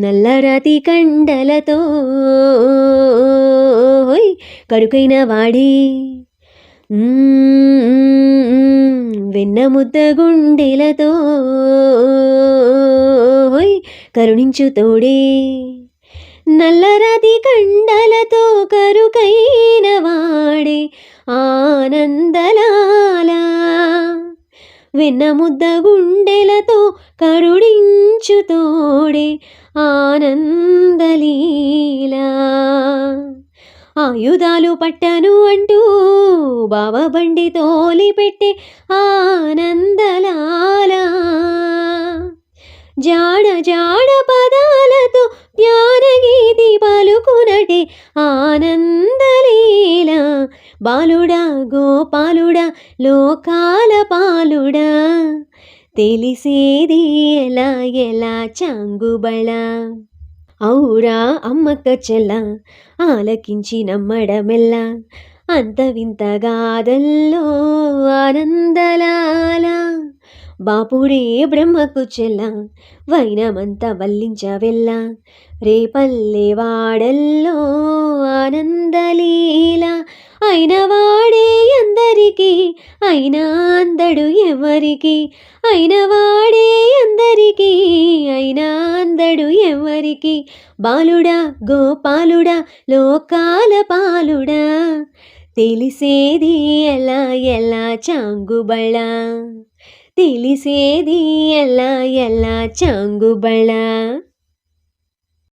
నల్లరాతి కండలతో కడుకైన కరుకైన వాడే. వెన్న ముద్ద గుండెలతో కరుణించు తోడే. నల్లరాతి కండలతో కరుకైన వాడే ఆనందలా వెన్న ముద్ద గుండెలతో కరుణించు తోడే ఆనందలీలా. ఆయుధాలు పట్టను అంటూ బావ బండి తోలి పెట్టే ఆనందలాలా. జాడ జాడ పదాలతో జ్ఞానగీతి పలుకునటే ఆనంద బాలుడా గోపాలుడా లోకాల పాలుడా. తెలిసేది ఎలా ఎలా చాంగుబళ. ఔరా అమ్మక్క చెల్ల ఆలకించి నమ్మడమెల్ల అంత వింత గాథల్లో ఆనందలాల. బాపుడే బ్రహ్మకు చెల్ల వైనమంత వల్లించవెల్ల. రేపల్లె వాడల్లో ఆనంద అయిన వాడే అందరికీ అయినా అందడు ఎవరికి అయిన వాడే అందరికీ అయినా అందడు ఎవరికి బాలుడా గోపాలుడా లోకాల పాలుడా తెలిసేది ఎలా ఎలా చాంగుబళ తెలిసేది ఎలా ఎలా చాంగుబళ.